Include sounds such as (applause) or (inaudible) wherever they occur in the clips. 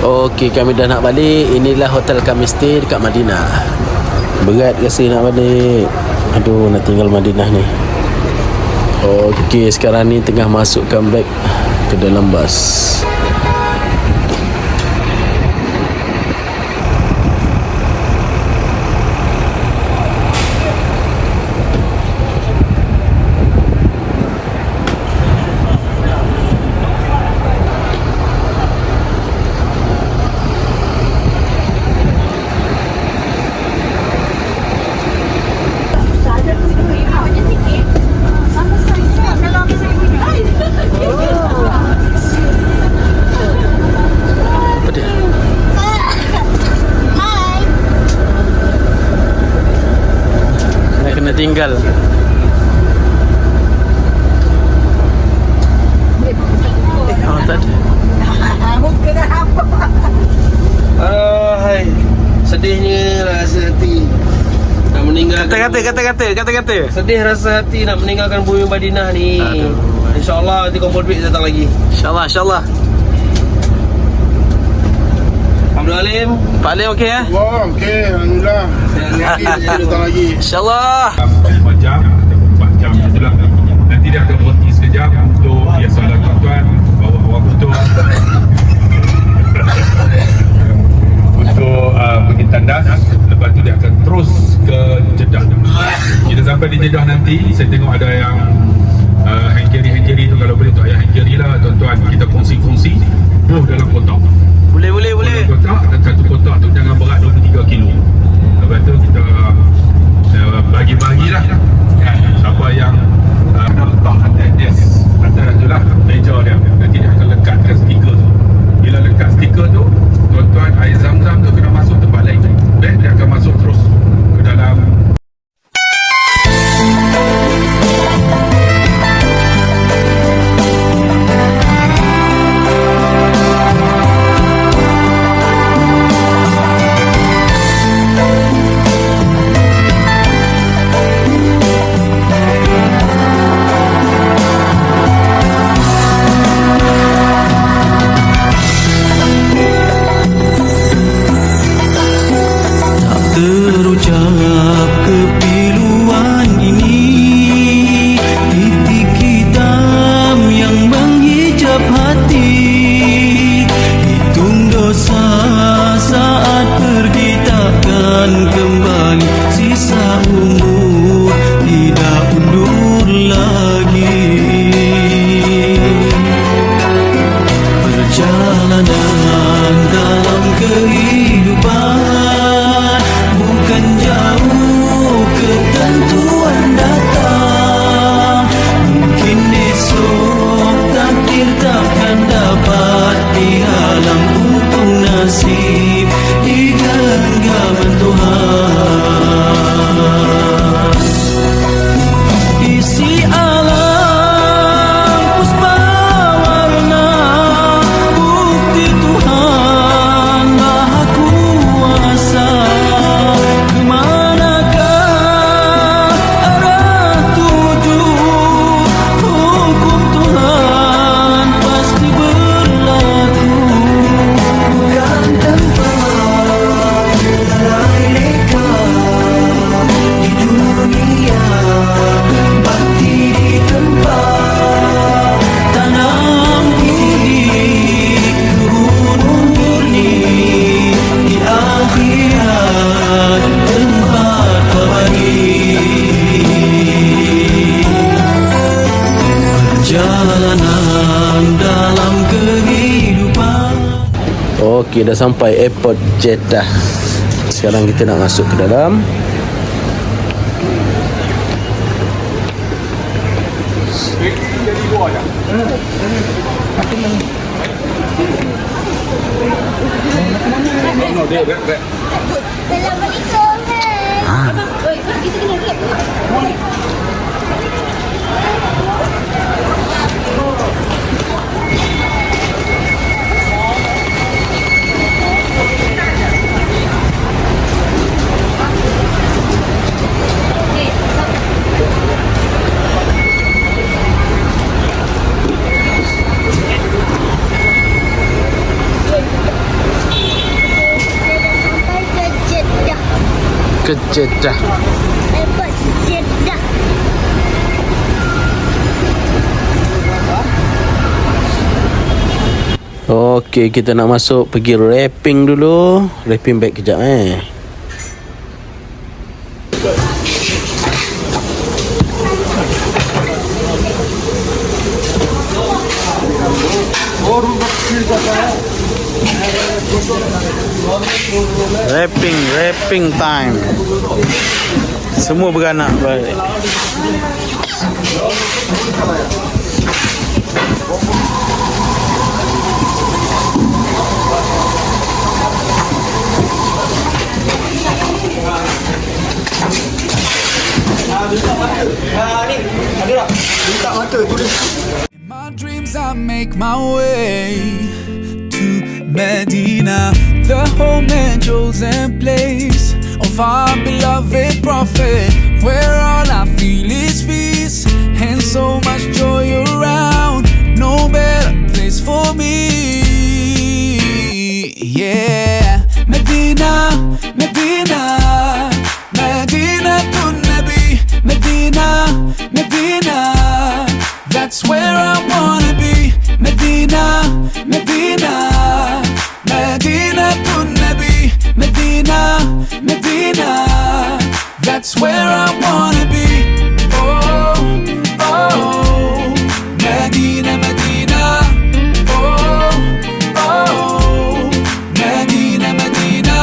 Okey, kami dah nak balik. Inilah hotel kami stay dekat Madinah. Berat rasa nak balik. Aduh, nak tinggal Madinah ni. Okey, sekarang ni tengah masukkan beg ke dalam bas. Oh, tak ada. Aduh, hai. Sedihnya rasa hati nak meninggalkan Kata-kata, kata-kata, kata-kata. Sedih rasa hati nak meninggalkan bumi Madinah ni. Aduh. InsyaAllah nanti kumpul duit datang lagi. InsyaAllah, insyaAllah. Abdul Alim. Pak Lim okey eh? Wah, okey, alhamdulillah. Saya datang lagi. InsyaAllah. 4 jam atau 4 jam itulah nanti dia akan berhenti sekejap untuk biasalah tuan-tuan bawa awak betul untuk uh, pergi tandas lepas tu dia akan terus ke Jeddah kita sampai di Jeddah nanti saya tengok ada yang uh, hangkiri-hangkiri tu kalau boleh tu ayah hangkiri lah tuan-tuan kita kongsi-kongsi Okey dah sampai airport Jeddah Sekarang kita nak masuk ke dalam. Assalamualaikum Ha. Oi, kita kena ke Jeddah. Airport Jeddah. Okey, kita nak masuk pergi wrapping dulu. Wrapping bag kejap eh. Wrapping, wrapping time. Semua beranak balik. My way to Medina, the home and chosen place of our beloved Prophet, where all I feel is peace and so much joy around. No better place for me. Yeah, Medina, Medina, Medina to Nabi, Medina, Medina. That's where I wanna be. Medina, Medina, Medina to Nabi, Medina, Medina. That's where I wanna be. Oh, oh, Medina, Medina. Oh, oh, Medina, Medina.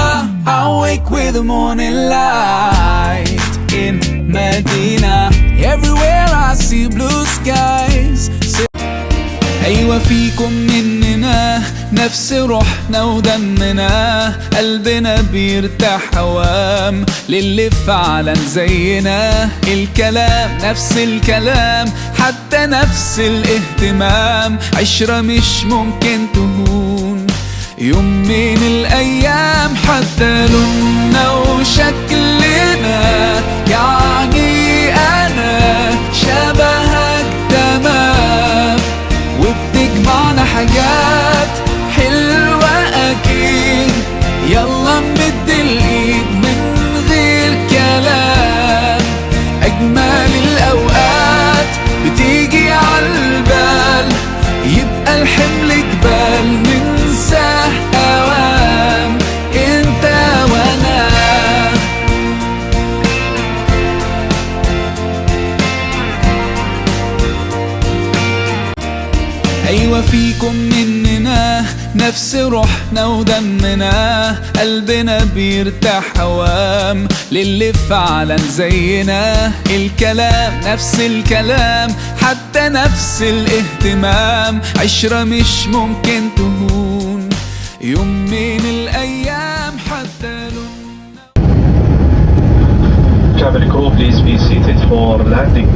I wake with the morning light in Medina. Everywhere I see blue skies. أيوة فيكم مننا نفس روحنا ودمنا قلبنا بيرتاح هوام للي فعلا زينا الكلام نفس الكلام حتى نفس الاهتمام. عشرة مش ممكن تهون. يوم من الأيام حتى لوننا وشكلنا يعني أيوة فيكم مننا نفس روحنا ودمنا قلبنا بيرتاح هوام للي فعلا زينا الكلام نفس الكلام حتى نفس الاهتمام. عشرة مش ممكن تهون يوم من الأيام حتى لون. Cabin crew, please be seated for landing.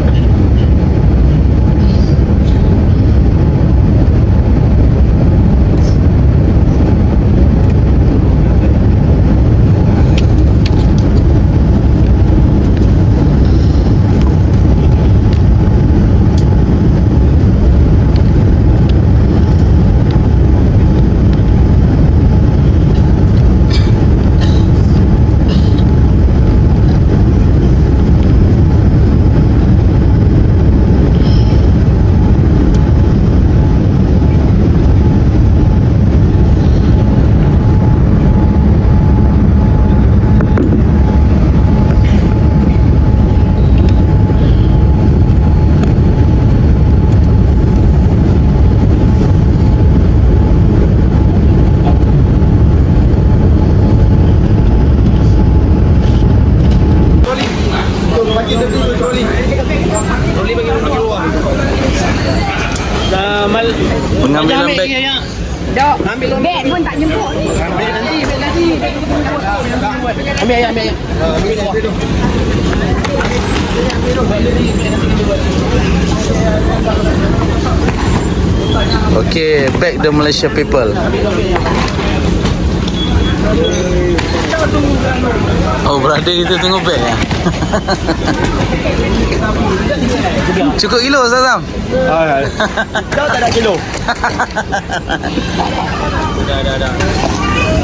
Okay, back the Malaysia people. Oh, brother kita tunggu bag (laughs) ya. Cukup kilo Sazam? Kau tak ada kilo. (laughs)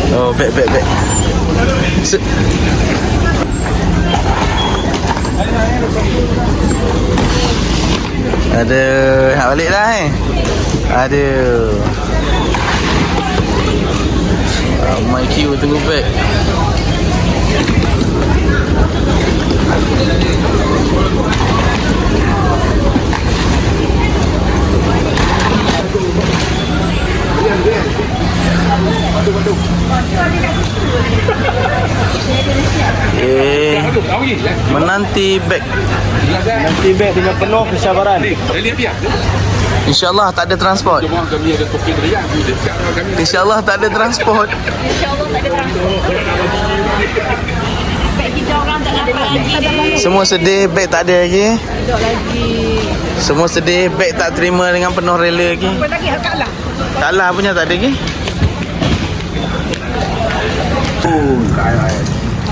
Oh, bag bag bag. Se- Aduh, nak balik dah eh. Aduh. Ramai queue tunggu beg. Eh, menanti beg. Nanti beg dengan penuh kesabaran. InsyaAllah tak ada transport. InsyaAllah tak ada transport. InsyaAllah tak ada tak. Semua sedih, beg tak ada lagi. Tak lagi. Semua sedih, beg tak terima dengan penuh rela lagi. Kalah? Kalah punya tak ada lagi.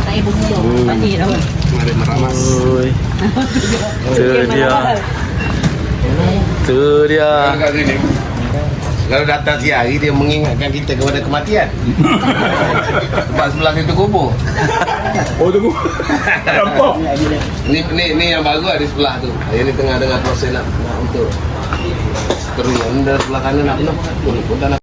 Tak ibu muda. Tadi dah. Oi. Tu dia. Tu dia. Kalau datang siang hari dia mengingatkan kita kepada kematian. (laughs) Sebab sebelah situ kubur. Oh tunggu. Nampak. Ni ni ni yang baru ada sebelah tu. Yang ni tengah tengah proses nak, nak untuk terus. Yang sebelah kanan nak penuh. Pun nak